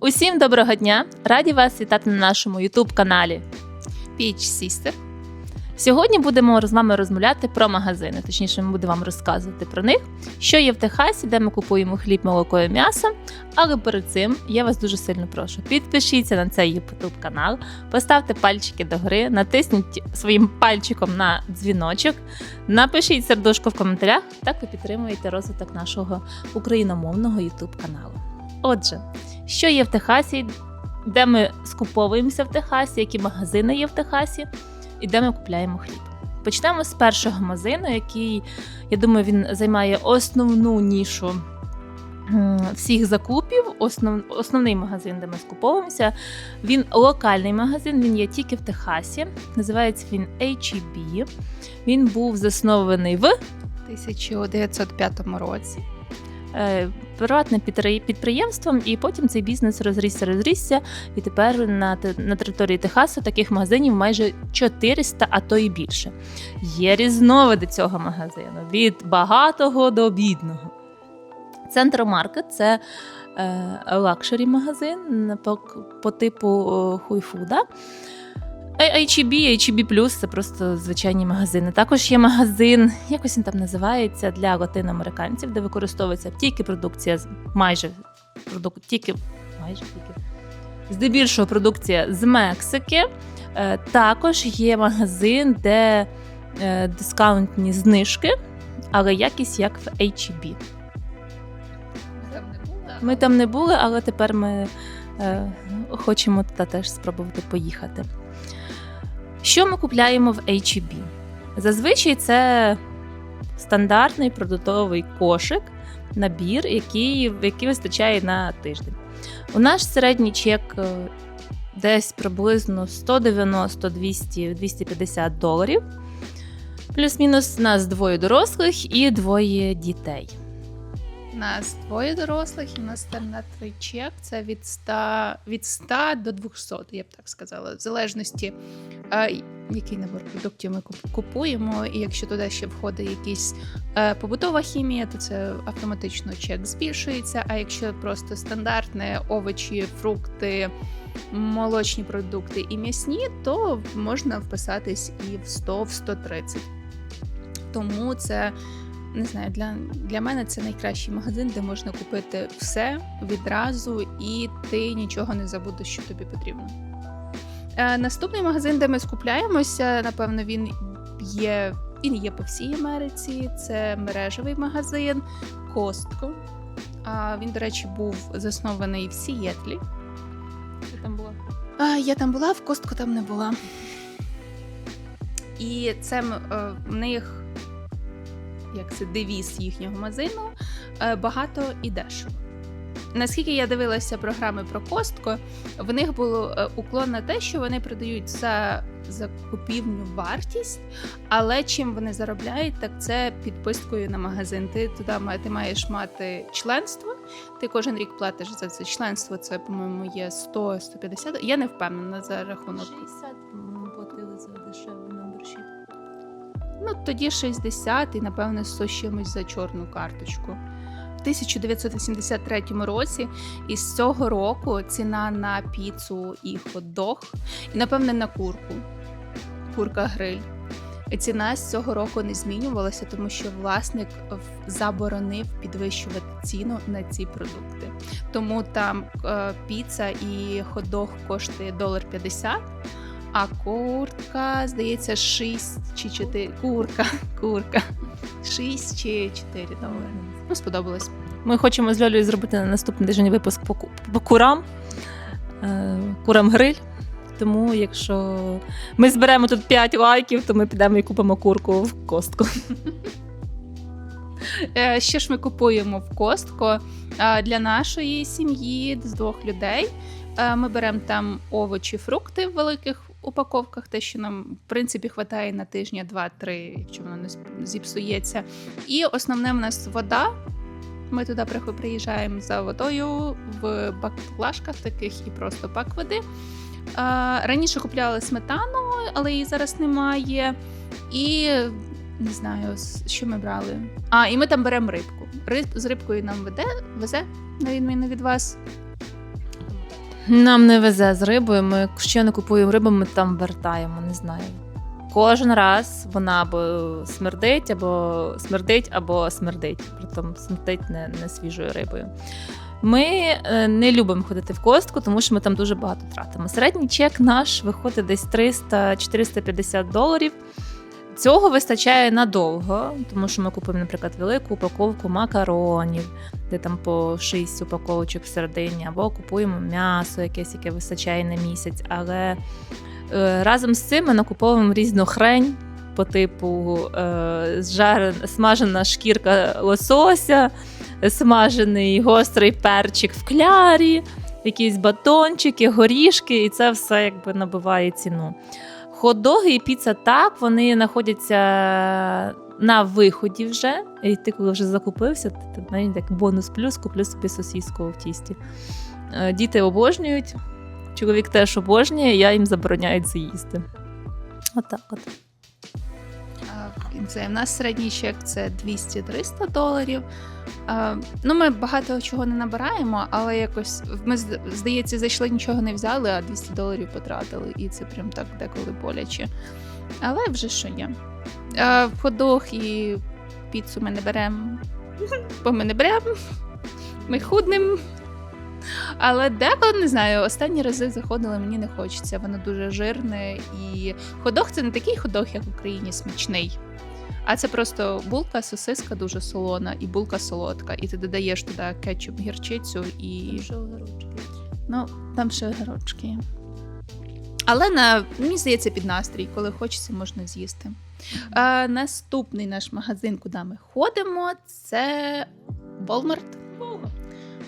Усім доброго дня! Раді вас вітати на нашому youtube каналі Peach Sister. Сьогодні будемо з вами розмовляти про магазини. Точніше, ми будемо вам розказувати про них, що є в Техасі, де ми купуємо хліб, молоко і м'ясо. Але перед цим я вас дуже сильно прошу. Підпишіться на цей YouTube канал, поставте пальчики догори, натисніть своїм пальчиком на дзвіночок, напишіть сердушко в коментарях. Так ви підтримуєте розвиток нашого україномовного YouTube каналу. Отже, що є в Техасі, де ми скуповуємося в Техасі, які магазини є в Техасі і де ми купляємо хліб. Почнемо з першого магазину, який, я думаю, він займає основну нішу всіх закупів. Основ, основний магазин, де ми скуповуємося. Він локальний магазин, він є тільки в Техасі. Називається він H-E-B. Він був заснований в 1905 році. Приватним підприємством, і потім цей бізнес розрісся, розрісся. І тепер на, на території Техасу таких магазинів майже 400, а то і більше. Є різновиди цього магазину від багатого до бідного. Центромаркет це е, лакшері магазин по, по типу хуйфуда. H-E-B, H-E-B+, це просто звичайні магазини. Також є магазин, якось він там називається для латиноамериканців, де використовується тільки продукція з майже продук, тільки майже тільки здебільшого продукція з Мексики. Е, Також є магазин, де е, дискаунтні знижки, але якість як в H-E-B. Ми там не були, але тепер ми е, хочемо туди теж спробувати поїхати. Що ми купляємо в H-E-B? Зазвичай це стандартний продуктовий кошик, набір, який, який вистачає на тиждень. У нас середній чек е, десь приблизно 190, 200, 250 доларів. Плюс-мінус нас двоє дорослих і двоє дітей. Нас двоє дорослих, і у нас стандартний чек це від 100, від 100 до 200, я б так сказала, в залежності, е, який набор продуктів ми купуємо. І якщо туди ще входить якась е, побутова хімія, то це автоматично чек збільшується. А якщо просто стандартне овочі, фрукти, молочні продукти і м'ясні, то можна вписатись і в 100, в 130. Тому це не знаю, для, для мене це найкращий магазин, де можна купити все відразу, і ти нічого не забудеш, що тобі потрібно. Е, наступний магазин, де ми скупляємося, напевно, він є, він є по всій Америці. Це мережевий магазин Костко. А він, до речі, був заснований в Сієтлі. Ти там була? Я там була, в Костку там не була. І це е, в них як це девіз їхнього магазину е, багато і дешево. Наскільки я дивилася програми про Костко, в них було е, уклон на те, що вони продають за закупівню вартість, але чим вони заробляють, так це підпискою на магазин. Ти туди ти маєш мати членство. Ти кожен рік платиш за це членство. Це, по-моєму, є 100-150. Я не впевнена за рахунок 60 ми платили за дешевий membership. Ну, тоді 60 і, напевне, 100 з чимось за чорну карточку. В 1983 році і з цього року ціна на піцу і хот-дог, і, напевне, на курку. Курка гриль. Ціна з цього року не змінювалася, тому що власник заборонив підвищувати ціну на ці продукти. Тому там е, піца і хот-дог коштує долар 50, а куртка, здається, 6 чи 4. Курка, курка. 6 чи 4 долари. Ну, сподобалось. Ми хочемо з Льолею зробити на наступний тиждень випуск по, ку- по курам. Е, Курам гриль. Тому, якщо ми зберемо тут 5 лайків, то ми підемо і купимо курку в костку. Е, Що ж ми купуємо в Костко Е, для нашої сім'ї з двох людей. Е, Ми беремо там овочі, фрукти в великих упаковках, те, що нам в принципі хватає на тижня, два-три, якщо воно не зіпсується. І основне в нас вода. Ми туди приїжджаємо за водою в баклажках таких і просто пак води. Раніше купляли сметану, але її зараз немає. І не знаю, що ми брали. А, і ми там беремо рибку. Риб, з рибкою нам веде, везе, на відміну від вас. Нам не везе з рибою. Ми що не купуємо рибу, ми там вертаємо, не знаю. Кожен раз вона або смердить, або смердить, або смердить. Притом смердить не, не свіжою рибою. Ми е, не любимо ходити в костку, тому що ми там дуже багато тратимо. Середній чек наш виходить десь 300-450 доларів. Цього вистачає надовго, тому що ми купуємо, наприклад, велику упаковку макаронів, де там по 6 упаковочок всередині, або купуємо м'ясо, якесь, яке вистачає на місяць. Але е, разом з цим ми накуповуємо різну хрень по типу е, зжарен, смажена шкірка лосося, смажений гострий перчик в клярі, якісь батончики, горішки, і це все якби набиває ціну. Хот-доги і піца так, вони знаходяться на виході вже. І ти коли вже закупився, ти, знаєш, так бонус плюс куплю собі сосіску в тісті. Е, Діти обожнюють, чоловік теж обожнює, я їм забороняю це їсти. Отак от. Це в нас середній чек це 200-300 доларів. Ну, ми багато чого не набираємо, але якось ми здається, зайшли, нічого не взяли, а 200 доларів потратили, і це прям так деколи боляче. Але вже що є. Ходох і піцу ми не беремо, бо ми не беремо. Ми худним. Але деколи не знаю, останні рази заходили, мені не хочеться. Воно дуже жирне і ходох це не такий ходох, як в Україні, смачний. А це просто булка, сосиска дуже солона і булка солодка. І ти додаєш туди кетчуп, гірчицю і. Ну, там ще огірочки є. Але на мені здається, під настрій, коли хочеться, можна з'їсти. А, наступний наш магазин, куди ми ходимо, це Walmart.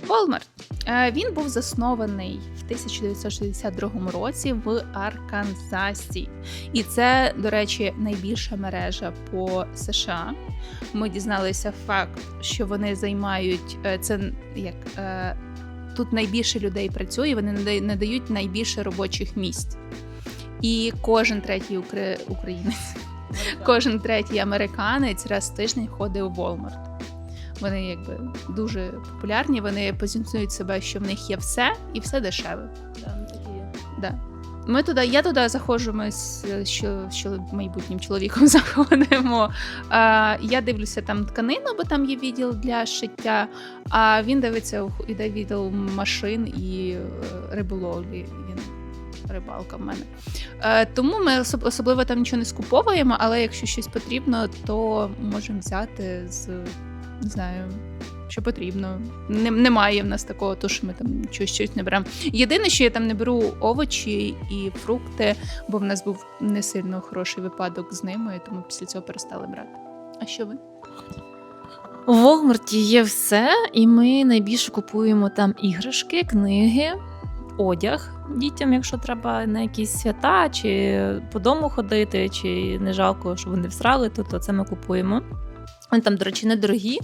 Walmart. Е, Він був заснований в 1962 році в Арканзасі. І це, до речі, найбільша мережа по США. Ми дізналися факт, що вони займають е, це як е, тут найбільше людей працює, вони нада- надають найбільше робочих місць. І кожен третій укр- українець, кожен третій американець раз в тиждень ходить у Walmart. Вони якби дуже популярні. Вони позиціонують себе, що в них є все і все дешеве. Да. Ми туди, я туди заходжу, ми з що, що майбутнім чоловіком заходимо. А, я дивлюся там тканину, бо там є відділ для шиття. А він дивиться іде відділ машин і е, риболовлі. Він рибалка в мене. Е, тому ми особливо там нічого не скуповуємо, але якщо щось потрібно, то можемо взяти з не знаю. Що потрібно. Не, немає в нас такого, то що ми там щось, щось не беремо. Єдине, що я там не беру овочі і фрукти, бо в нас був не сильно хороший випадок з ними, тому після цього перестали брати. А що ви? У Волмарті є все, і ми найбільше купуємо там іграшки, книги, одяг дітям, якщо треба на якісь свята, чи по дому ходити, чи не жалко, що вони всрали, то, то це ми купуємо. Вони там, до речі, недорогі,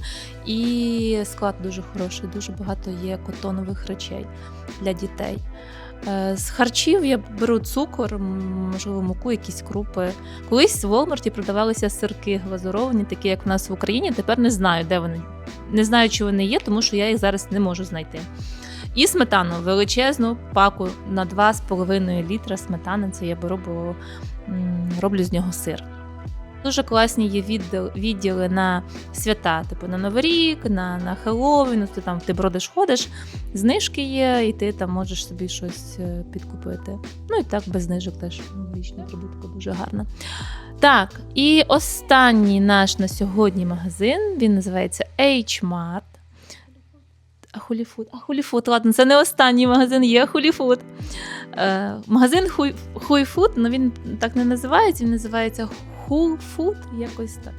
і склад дуже хороший, дуже багато є котонових речей для дітей. Е, З харчів я беру цукор, можливо, муку, якісь крупи. Колись в Волмарті продавалися сирки глазуровані, такі як в нас в Україні. Тепер не знаю, де вони. Не знаю, чи вони є, тому що я їх зараз не можу знайти. І сметану величезну паку на 2,5 літра сметани. Це я беру, бо роблю з нього сир. Дуже класні є відділ, відділи на свята, типу на Новий рік, на, на Хеллоуін, ти там ти бродиш, ходиш, знижки є, і ти там можеш собі щось е, підкупити. Ну і так без знижок теж новорічна прибутка дуже гарна. Так, і останній наш на сьогодні магазин він називається H-Mart. А Хуліфуд, а Хуліфуд, ладно, це не останній магазин, є Хуліфуд. Е, магазин Хуй- Хуйфуд, ну він так не називається, він називається Хулфуд, якось так.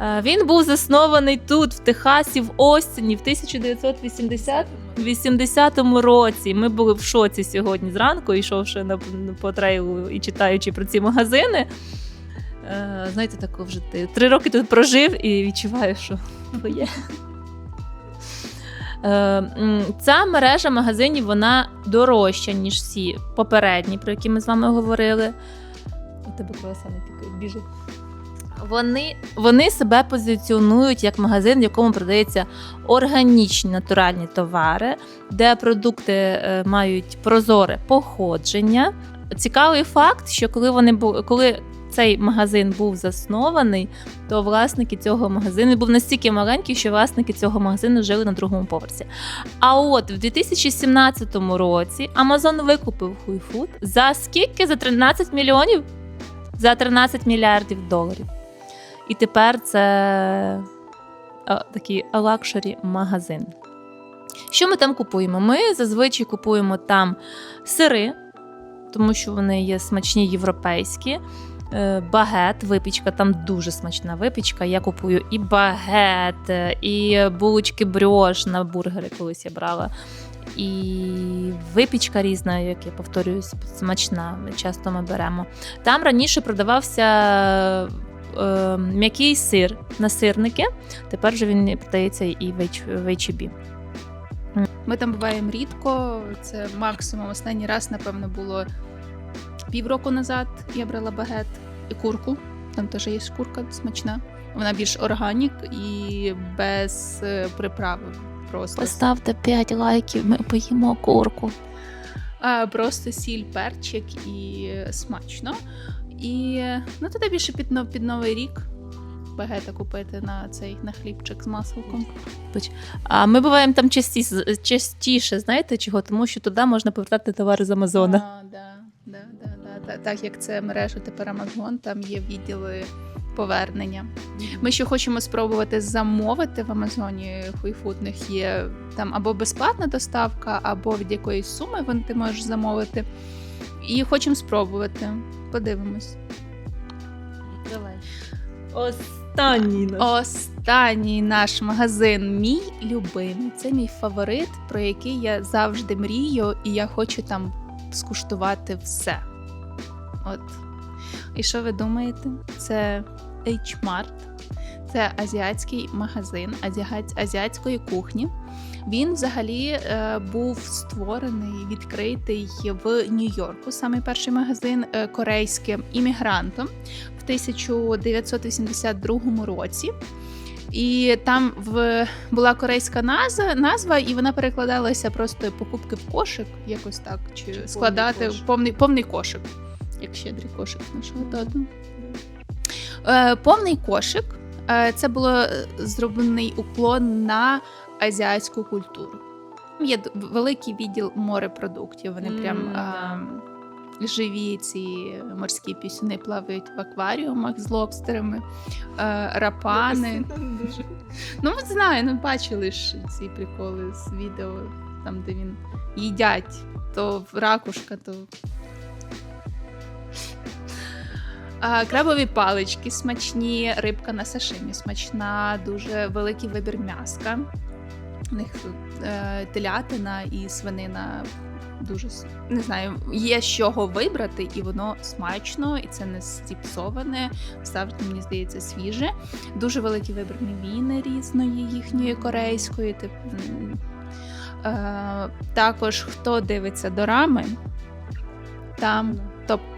Е, він був заснований тут, в Техасі, в Остіні, в 1980 80 році. Ми були в шоці сьогодні зранку, йшовши на, по трейлу і читаючи про ці магазини. Е, знаєте, тако вже ти три роки тут прожив і відчуваєш, що твоє. Е, Ця мережа магазинів вона дорожча, ніж всі попередні, про які ми з вами говорили. У тебе круасани пікають, біжи. Вони, вони себе позиціонують як магазин, в якому продається органічні натуральні товари, де продукти е, мають прозоре походження. Цікавий факт, що коли вони коли цей магазин був заснований, то власники цього магазину був настільки маленький, що власники цього магазину жили на другому поверсі. А от в 2017 році Amazon викупив Хуйфуд за скільки? За 13 мільйонів? За 13 мільярдів доларів. І тепер це е, такий лакшері магазин. Що ми там купуємо? Ми зазвичай купуємо там сири, тому що вони є смачні європейські. Е, Багет, випічка, там дуже смачна випічка. Я купую і багет, е, і булочки брьош на бургери колись я брала. І випічка різна, як я повторююсь, смачна. Часто ми беремо. Там раніше продавався е, м'який сир на сирники. Тепер же він продається і в H- Ми там буваємо рідко. Це максимум. Останній раз, напевно, було півроку назад. Я брала багет і курку. Там теж є курка смачна. Вона більш органік і без е, приправи. Просто Поставте 5 лайків, ми поїмо курку. а, просто сіль, перчик і смачно. І ну туди більше під, під новий рік багета купити на цей на хлібчик з масликом. А ми буваємо там частіше, частіше, знаєте чого? Тому що туди можна повертати товари з Амазона. А, да, да, да, Так як це мережа тепер Амазон, там є відділи повернення. Ми ще хочемо спробувати замовити в Амазоні хуйфуд. В них є там або безплатна доставка, або від якоїсь суми вон ти можеш замовити. І хочемо спробувати. Подивимось. Давай. Останній Останній наш магазин, мій любимий. Це мій фаворит, про який я завжди мрію, і я хочу там скуштувати все. От. І що ви думаєте? Це H-Mart. Це азіатський магазин азіат- азіатської кухні. Він взагалі е, був створений, відкритий в Нью-Йорку, саме перший магазин е, корейським іммігрантом в 1982 році. І там в була корейська назва, назва, і вона перекладалася просто покупки в кошик, якось так, чи, повний складати кошик. повний повний кошик, як щедрий кошик нашого тату. Е, повний кошик е, це було е, зроблений уклон на азіатську культуру. Там Є великий відділ морепродуктів. Вони прям е, живі ці морські пісюни плавають в акваріумах з лобстерами, е, рапани. Ну, от знаю, ну бачили ж ці приколи з відео, там, де він їдять, то ракушка, то. Крабові палички смачні, рибка на сашимі смачна, дуже великий вибір м'яска. У них е, телятина і свинина дуже не знаю, є з чого вибрати, і воно смачно, і це не зіпсоване. Завжди, мені здається, свіже. Дуже великий вибір мівіни різної їхньої корейської. Типу, е, також хто дивиться дорами, там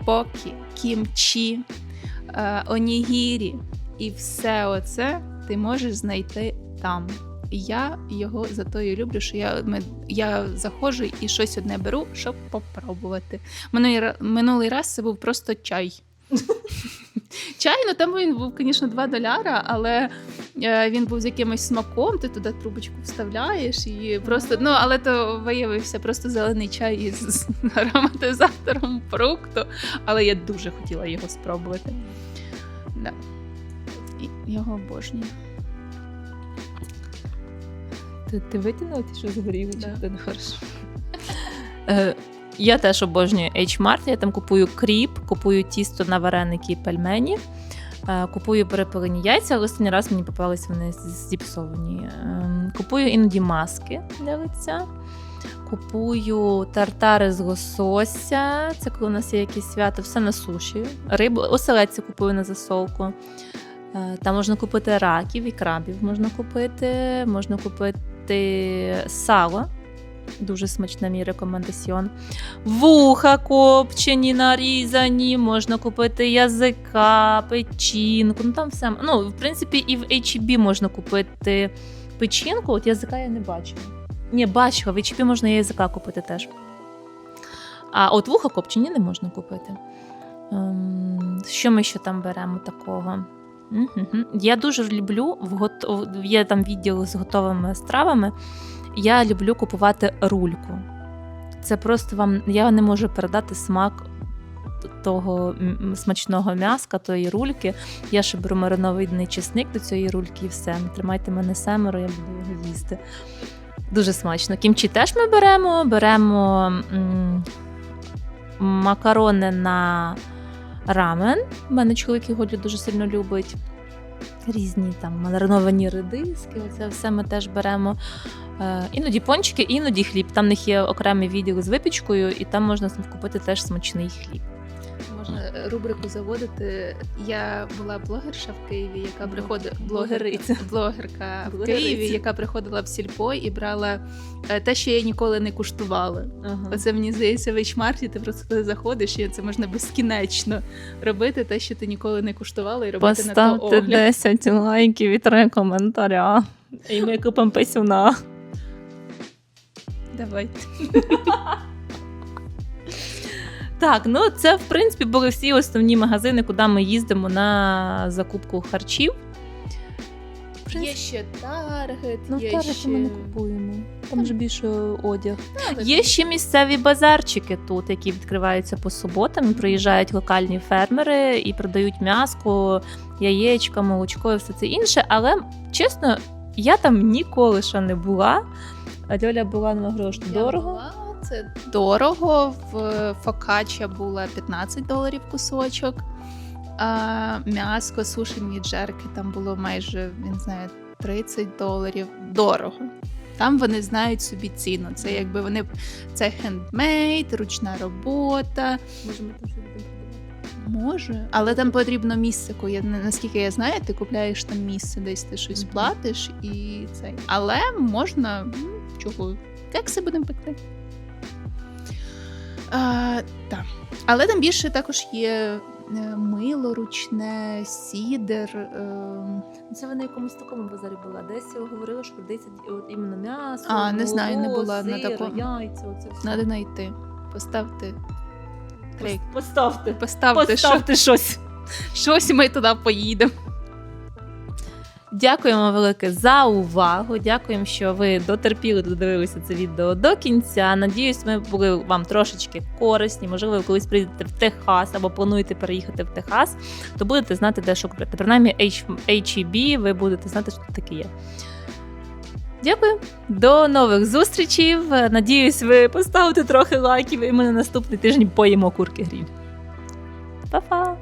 топокі, кімчі, е, онігірі і все оце ти можеш знайти там. І я його за то і люблю, що я, ми, я заходжу і щось одне беру, щоб попробувати. Минулий, раз це був просто чай. Чай, ну там він був, звісно, 2 доляра, але він був з якимось смаком, ти туди трубочку вставляєш і просто. Ну, але то виявився просто зелений чай із ароматизатором фрукту. Але я дуже хотіла його спробувати. Да. І його обожнюю. Ти, ти витягнула ті, що згоріли? Да. Чи ти не хорошо? Е, Я теж обожнюю H-Mart, я там купую кріп, купую тісто на вареники і пельмені, е, купую перепилені яйця, але останній раз мені попалися вони зіпсовані. Ем, Купую іноді маски для лиця. Купую тартари з лосося. Це коли у нас є якісь свято, все на суші. Рибу, оселедці купую на засолку. Е, Там можна купити раків і крабів можна купити, можна купити сало Дуже смачна мій рекомендаціон. Вуха копчені, нарізані, можна купити язика, печінку. Ну там все. Ну, в принципі, і в H-E-B можна купити печінку. От язика я не бачила. Ні, бачила, в H-E-B можна і язика купити теж. А от вуха копчені не можна купити. Ем, Що ми ще там беремо такого? Я дуже люблю є там відділ з готовими стравами. Я люблю купувати рульку. Це просто вам я не можу передати смак того смачного м'яска, тої рульки. Я ще беру маринований чесник до цієї рульки і все. Тримайте мене семеро, я буду його їсти. Дуже смачно. Кімчі теж ми беремо. Беремо м, макарони на рамен. У мене чоловік його дуже сильно любить. Різні там мариновані редиски, це все ми теж беремо. Е, іноді пончики, іноді хліб. Там в них є окремий відділ з випічкою, і там можна купити теж смачний хліб. Можна е, рубрику заводити. Я була блогерша в Києві, яка приходила Блогериця. блогерка в Києві, яка приходила в сільпо і брала е, те, що я ніколи не куштувала. Оце мені здається, в H-Mart ти просто туди заходиш, і це можна безкінечно робити, те, що ти ніколи не куштувала, і робити на то Поставте огляд. 10 лайків і 3 коментаря. І ми купимо писюна. Давайте. Так, ну це в принципі були всі основні магазини, куди ми їздимо на закупку харчів. В Є ще таргет, Ну, в є Таргеті ще... ми не купуємо. Там ж більше одяг. Але Є ще місцеві базарчики тут, які відкриваються по суботам. Приїжджають локальні фермери і продають м'яско, яєчка, молочко і все це інше. Але чесно, я там ніколи ще не була. А Льоля була на грош дорого. була, Це дорого. В фокача була 15 доларів кусочок. А м'яско, сушені джерки там було майже, не знаю, 30 доларів. Дорого. Там вони знають собі ціну. Це якби вони це хендмейд, ручна робота. Може, ми там щось будемо Може, але там потрібно місце. Я наскільки я знаю, ти купляєш там місце, десь ти щось платиш і цей. Але можна м, чого? Кекси будемо пекти. А, так. Але там більше також є е, мило ручне, сідер. е, Це ви на якомусь такому базарі була. Десь говорили, що от іменно м'ясо. А, не знаю, не була на такому. яйця. Оце все. Надо знайти. Поставте. Поставте. Поставте, Поставте щось. щось ми туди поїдемо. Дякуємо велике за увагу. Дякуємо, що ви дотерпіли, додивилися це відео до кінця. Надіюсь, ми були вам трошечки корисні. Можливо, ви колись прийдете в Техас або плануєте переїхати в Техас, то будете знати, де купити. Принаймні, H- ви будете знати, що таке є. Дякую, до нових зустрічей. Надіюсь, ви поставите трохи лайків, і ми на наступний тиждень поїмо курки гріль. Па-па!